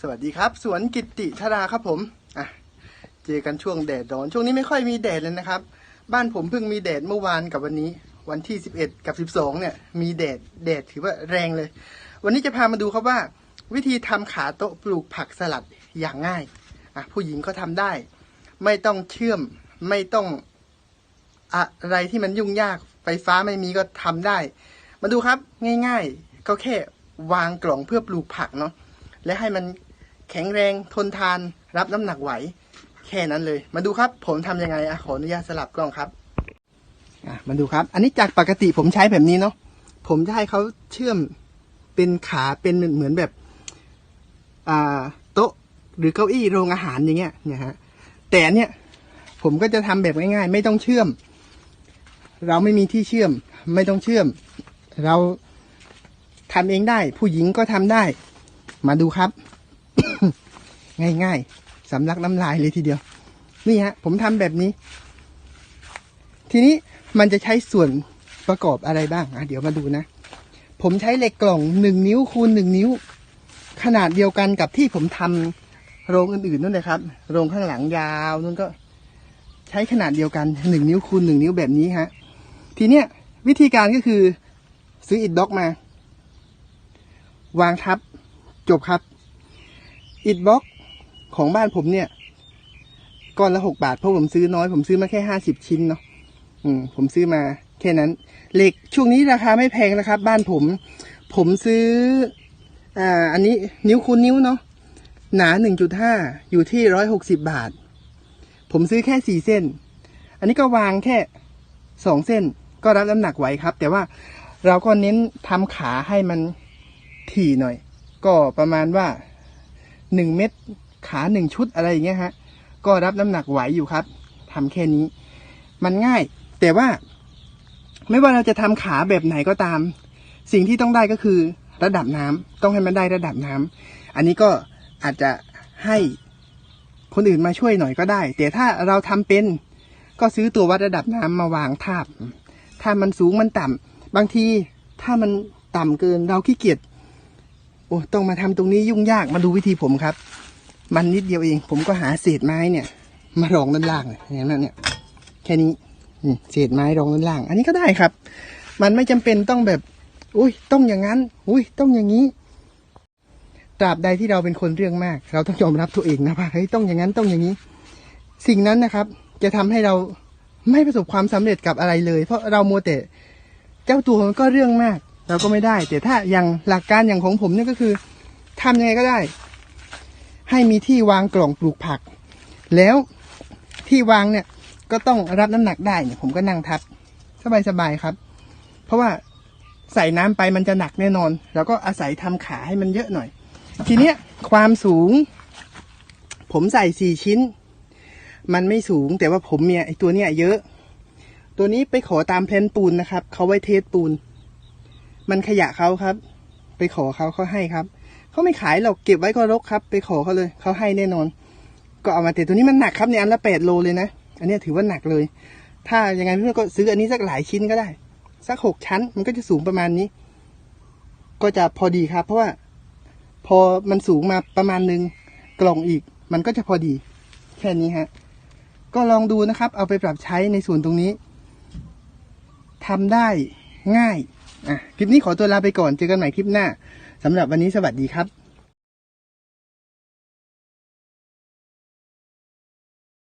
สวัสดีครับ สวนกิติธาราครับผมอะเจอกันช่วงแดดร้อน ช่วงนี้ไม่ค่อยมีแดดเลยนะครับ บ้านผมเพิ่งมีแดดเมื่อวานกับวันนี้ วันที่ 11 กับ 12 เนี่ย มีแดดแดดถือว่าแรงเลย วันนี้จะพามาดูครับว่า วิธีทำขาโต๊ะปลูกผักสลัดอย่างง่ายอะผู้หญิงก็ทำได้ ไม่ต้องเชื่อมไม่ต้องอะไรที่มันยุ่งยากไฟฟ้าไม่มีก็ทำได้ มาดูครับง่าย ๆ ก็แค่วางกล่องเพื่อปลูกผักเนาะ และให้มันแข็งแรงทนทานรับน้ำหนักไหว แค่นั้นเลย มาดูครับ ผมทำยังไงอะขออนุญาตสลับกล้องครับอะมาดูครับ อันนี้จากปกติผมใช้แบบนี้เนาะผมจะให้เขาเชื่อมเป็นขาเป็นเหมือนแบบอ่าโต๊ะหรือเก้าอี้โรงอาหารอย่างเงี้ยเนี่ยฮะแต่เนี่ยผมก็จะทำแบบง่ายๆ ไม่ต้องเชื่อม เราไม่มีที่เชื่อม ไม่ต้องเชื่อม เราทำเองได้ ผู้หญิงก็ทำได้ มาดูครับ ง่ายๆสำลักน้ำลายเลยทีเดียว นี่ฮะ ผมทำแบบนี้ ทีนี้มันจะใช้ส่วนประกอบอะไรบ้างอะเดี๋ยวมาดูนะ ผมใช้เหล็กกล่องหนึ่งนิ้วคูณหนึ่งนิ้ว ขนาดเดียวกันกับที่ผมทำโรงอื่นๆนู่นเลยครับ โรงข้างหลังยาวนู่นก็ใช้ขนาดเดียวกันหนึ่งนิ้วคูณหนึ่งนิ้วแบบนี้ฮะ ทีเนี้ยวิธีการก็คือซื้ออิฐบล็อกมา วางทับ จบครับอิฐบล็อกของบ้านผมเนี่ยก้อนละหกบาทเพราะผมซื้อน้อยผมซื้อมาแค่ห้าสิบชิ้นเนาะอืม ผมซื้อมาแค่นั้น เหล็กช่วงนี้ราคาไม่แพงนะครับ บ้านผม ผมซื้อ อ่า อันนี้นิ้วคูณนิ้วเนาะหนาหนึ่งจุดห้าอยู่ที่ร้อยหกสิบาท ผมซื้อแค่สี่เส้น อันนี้ก็วางแค่สองเส้น ก็รับน้ำหนักไหวครับ แต่ว่าเราก็เน้นทำขาให้มันถี่หน่อย ก็ประมาณว่าหนึ่งเม็ดขาหนึ่งชุดอะไรอย่างเงี้ยฮะ ก็รับน้ำหนักไหวอยู่ครับทำแค่นี้ มันง่าย แต่ว่า ไม่ว่าเราจะทำขาแบบไหนก็ตาม สิ่งที่ต้องได้ก็คือระดับน้ำต้องให้มันได้ระดับน้ำอันนี้ก็อาจจะให้คนอื่นมาช่วยหน่อยก็ได้ แต่ถ้าเราทำเป็นก็ซื้อตัววัดระดับน้ำมาวางทาบ ถ้ามันสูงมันต่ำบางทีถ้ามันต่ำเกินเราขี้เกียจ โอ้ต้องมาทำตรงนี้ยุ่งยากมาดูวิธีผมครับ มันนิดเดียวเอง ผมก็หาเศษไม้เนี่ย มารองด้านล่างเลยอย่างนั้นเนี่ย แค่นี้เศษไม้รองด้านล่าง อันนี้ก็ได้ครับ มันไม่จำเป็นต้องแบบ อุ้ยต้องอย่างนั้น อุ้ยต้องอย่างนี้ตราบใดที่เราเป็นคนเรื่องมาก เราต้องยอมรับตัวเองนะว่าเฮ้ยต้องอย่างนั้นต้องอย่างนี้ สิ่งนั้นนะครับ จะทำให้เราไม่ประสบความสำเร็จกับอะไรเลย เพราะเรามัวแต่เจ้าตัวมันก็เรื่องมาก เราก็ไม่ได้ แต่ถ้าอย่างหลักการอย่างของผมเนี่ยก็คือทำยังไงก็ได้ ให้มีที่วางกล่องปลูกผัก แล้วที่วางเนี่ยก็ต้องรับน้ำหนักได้เนี่ยผมก็นั่งทับสบายๆครับ เพราะว่าใส่น้ำไปมันจะหนักแน่นอน แล้วก็อาศัยทำขาให้มันเยอะหน่อย ทีเนี้ยความสูง ผมใส่สี่ชิ้น มันไม่สูงแต่ว่าผมเนี่ยไอตัวเนี้ยเยอะ ตัวนี้ไปขอตามแพลนปูนนะครับเขาไว้เทสปูน มันขยะเขาครับ ไปขอเขาเขาให้ครับเขาไม่ขายหรอกเก็บไว้ก็รกครับ ไปขอเขาเลยเขาให้แน่นอน ก็เอามาแต่ตัวนี้มันหนักครับเนี่ยอันละแปดโลเลยนะอันนี้ถือว่าหนักเลย ถ้ายังไงเพื่อนก็ซื้ออันนี้สักหลายชิ้นก็ได้ สักหกชั้นมันก็จะสูงประมาณนี้ ก็จะพอดีครับ เพราะว่า พอมันสูงมาประมาณหนึ่งกล่องอีก มันก็จะพอดี แค่นี้ฮะ ก็ลองดูนะครับ เอาไปปรับใช้ในส่วนตรงนี้ทำได้ง่าย คลิปนี้ขอตัวลาไปก่อนเจอกันใหม่คลิปหน้าสำหรับวันนี้สวัสดีครับ